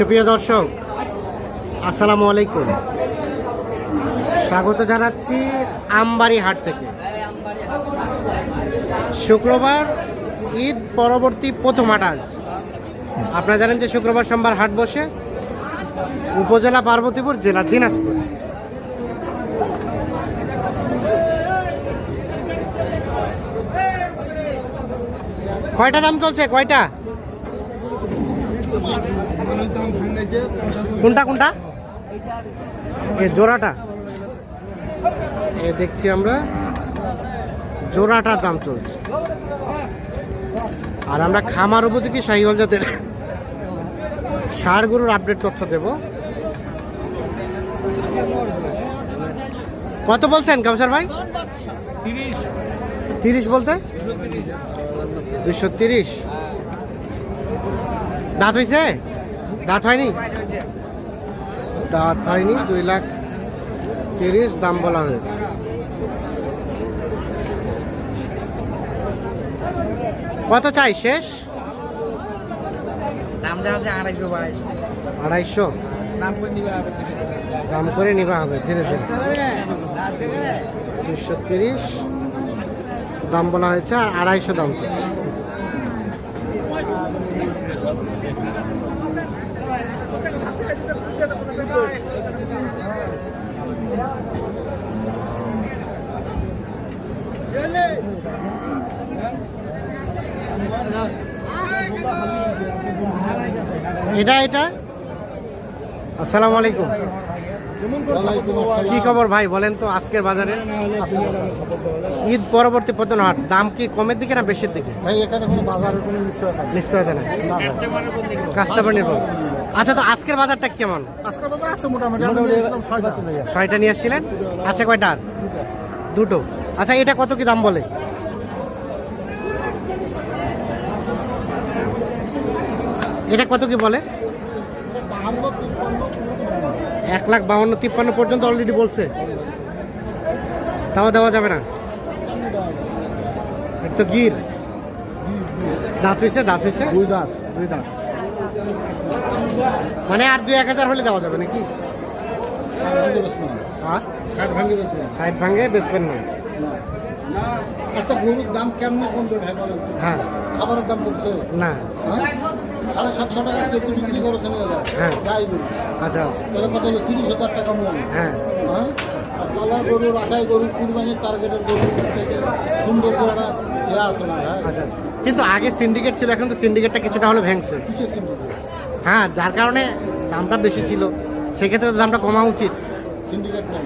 সুপ্রিয় দর্শক, আসসালামু আলাইকুম। স্বাগত জানাচ্ছি আমবাড়ি হাট থেকে। শুক্রবার ঈদ পরবর্তী প্রথম হাট আজ। আপনারা জানেন যে শুক্রবার সোমবার হাট বসে উপজেলা পার্বতীপুর, জেলা দিনাজপুর। কয়টা দাম চলছে? কয়টা? কোনটা কোনটা? এ, জোড়াটা। এ, দেখছি আমরা। জোড়াটার দাম চলছে। আর আমরা খামার উপযোগী শাহিওয়াল জাতের সার গরুর আপডেট তথ্য দেব। কত বলছেন, কাউসার ভাই? তিরিশ বলতে? দুশো তিরিশ। দাঁত হয়েছে দাঁত হয়নি? দাঁত হয়নি দুই লাখ তিরিশ দাম বলা হয়েছে। কত চাই শেষ? আড়াইশো দাম করে দিবে দাম করে নিবা হবে ধীরে ধীরে। দুশো তিরিশ দাম বলা হয়েছে আর আড়াইশো দাম চলছে এটা এটা? আসসালামু আলাইকুম। কি খবর ভাই বলেন তো আজকের বাজারে? ঈদ পরবর্তী পতন হাট দাম কি কমের দিকে না বেশির দিকে? ভাই এখানে কোনো বাজারের কোনো নিশ্চয়তা নেই। নিশ্চয়তা নেই। কাস্টমার নির্ভর। আচ্ছা তো আজকের বাজারটা কেমন? আজকাল বাজার আছে মোটামুটি ছয়টা। নিয়ে আসছিলেন আচ্ছা কয়টা? দুটো। আচ্ছা এটা কত কি দাম বলে? এটা কত কি বলে? বাহান্ন এক লাখ বাউন্ন তিপ্পান্ন পর্যন্ত অলরেডি বলছে। তাও দেওয়া যাবে না? তো গির। দাঁত হয়েছে দাঁত হয়েছে দুই দাঁত দুই দাঁত। মানে আর দুই এক হাজার হলে দেওয়া যাবে নাকি? ষাট হ্যাঁ? ষাট ভাঙে বেচবেন না। না আচ্ছা গরুর দাম কেমনে কমবে ভাই বলেন হ্যাঁ। খাবারের দাম কমছে? না। হ্যাঁ? সাড়ে সাতশো টাকা কেজি বিক্রি করেছে নিয়ে হ্যাঁ। যাই আচ্ছা আচ্ছা। তাহলে কত হলো? তিরিশ হাজার টাকা হ্যাঁ। হ্যাঁ? আর পালা গরু রাখাই গরু কুরবানির টার্গেটের গরু থেকে সুন্দর আচ্ছা আচ্ছা। কিন্তু আগে সিন্ডিকেট ছিল এখন তো সিন্ডিকেটটা কিছুটা হলে ভেঙছে। হ্যাঁ যার কারণে দামটা বেশি ছিল। সেক্ষেত্রে দামটা কমা উচিত। সিন্ডিকেট নাই।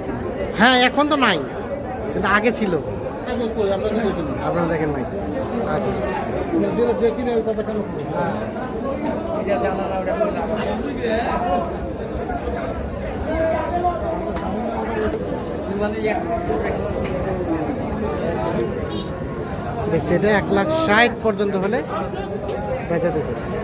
হ্যাঁ এখন তো নাই। কিন্তু আগে ছিল। আপনারা দেখেন নাই। আচ্ছা। আমরা যেটা দেখি না ওই কথা কেন বলি? দেখছি এটা এক লাখ ষাট পর্যন্ত হলে বেচাতে চাচ্ছে।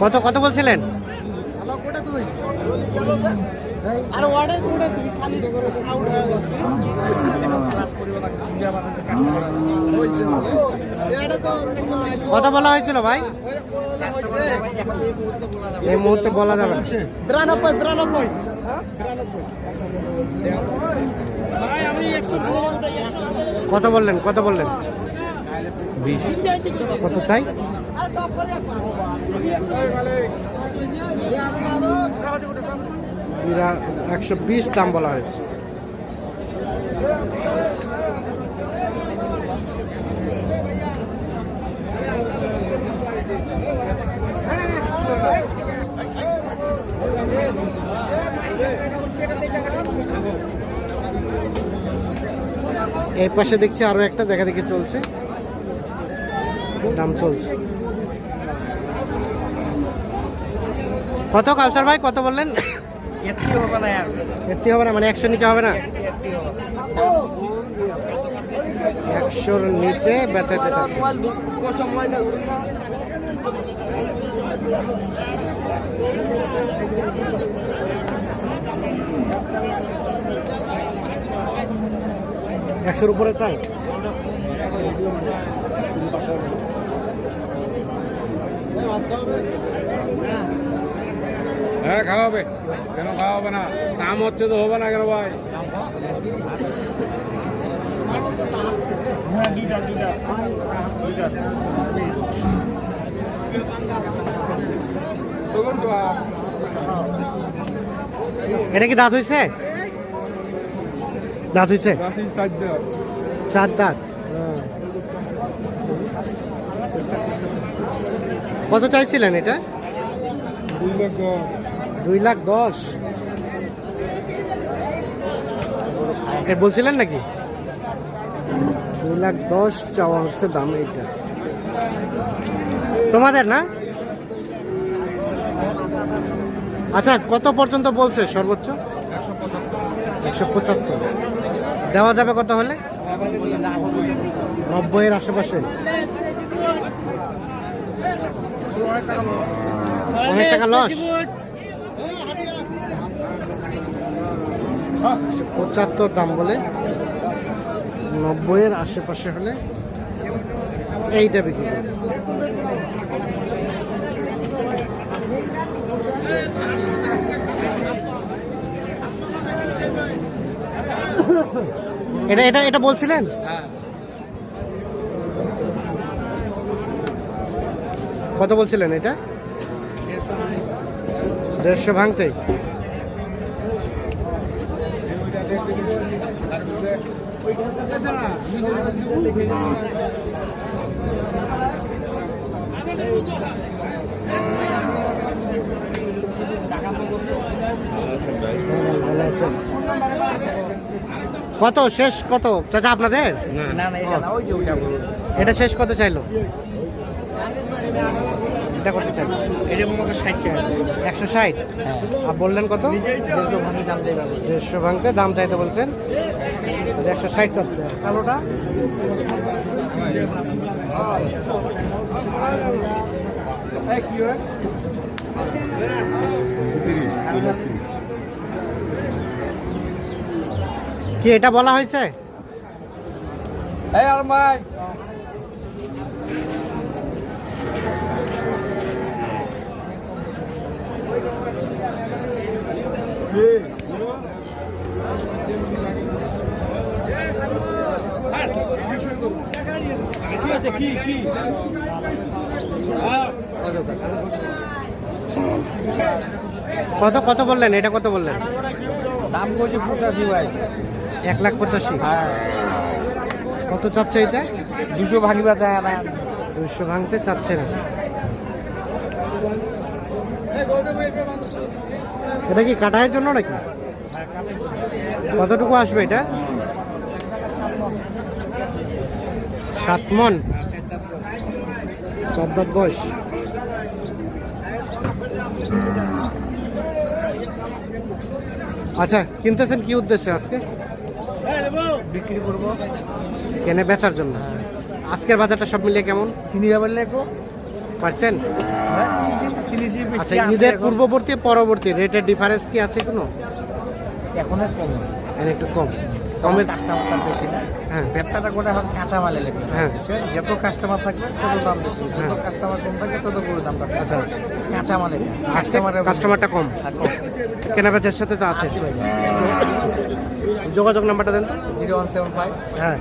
কত কত বলছিলেন? আর ওয়ার্ডে কোটা তুমি খালি আউট হয়ে গেছে। কত বলা হয়েছিল ভাই? এই মুহূর্তে বলা যাবে বিরানব্বই বিরানব্বই। কত বললেন কত বললেন? বিশ। কত চাই? একশো বিশ দাম বলা হয়েছে। এই পাশে দেখছি আরও একটা দেখা দেখি চলছে। দাম চলছে। কত, কাউসার ভাই, কত বললেন? হবে না মানে একশো নিচে হবে না? একশোর নিচে বেচাতে একশোর উপরে চাই হ্যাঁ খাওয়াবে। কেন খাওয়াবে না? দাম হচ্ছে তো হবে না কেন ভাই? এটা কি দাঁত হয়েছে দাঁত হয়েছে চার দাঁত। কত চাইছিলেন এটা? দুই লাখ দশ। বলছিলেন নাকি? দুই লাখ দশ চাওয়া হচ্ছে দাম এইটা। তোমাদের না? আচ্ছা কত পর্যন্ত বলছে সর্বোচ্চ? একশো পঁচাত্তর। দেওয়া যাবে কত হলে? নব্বইয়ের আশেপাশে। অনেক টাকা লস। পঁচাত্তর দাম বলে, নব্বইয়ের আশেপাশে হলে এইটা বিক্রি। এটা এটা এটা বলছিলেন কত বলছিলেন এটা দেড়শো ভাঙতে। কত? শেষ কত? চাচা আপনাদের? এটা শেষ কত চাইলো? এটা কত চাইলো এটা হয় ষাট টাকা। একশো ষাট? হ্যাঁ। আর বললেন কত? দাম দেড়শো ভাঙতে দাম চাইতে বলছেন? একশো ষাট চাচ্ছে। কালোটা? কি এটা বলা হয়েছে? এই আর কত কত বললেন? এটা কত বললেন? দাম করছি পঁচাশি ভাই। এক লাখ পঁচাশি? হ্যাঁ। কত চাচ্ছে এটা? দুশো ভাঙিবা চায় না দুশো ভাঙতে চাচ্ছে না। এটা কি কাটায়ের জন্য নাকি? কতটুকু আসবে এটা? সাত মন বয়স। আচ্ছা কিনতেছেন কি উদ্দেশ্যে আজকে? বিক্রি করব। কেনে বেচার জন্য? আজকের বাজারটা সব মিলিয়ে কেমন? কিনি যাবেন লেখো পারছেন? হ্যাঁ আচ্ছা ঈদের পূর্ববর্তী পরবর্তী রেটের ডিফারেন্স কি আছে কোনো? এখন আর কম একটু কম। কমের কাস্টমারটা বেশি না। হ্যাঁ ব্যবসাটা করে হচ্ছে কাঁচা মালে লেগে হ্যাঁ। যত কাস্টমার থাকবে তত দাম বেশি। যত হ্যাঁ। কাস্টমার কম থাকবে তত গরু দাম বাড়বে। আচ্ছা আচ্ছা। কাঁচা মালে আজকে কাস্টমারটা কম। কেনা বেচার সাথে তো আছে। যোগাযোগ নাম্বারটা দেন জিরো ওয়ান সেভেন ফাইভ। হ্যাঁ।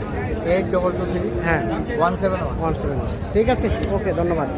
Eight double two three. হ্যাঁ। One seven one. সেভেন ঠিক আছে। ওকে ধন্যবাদ।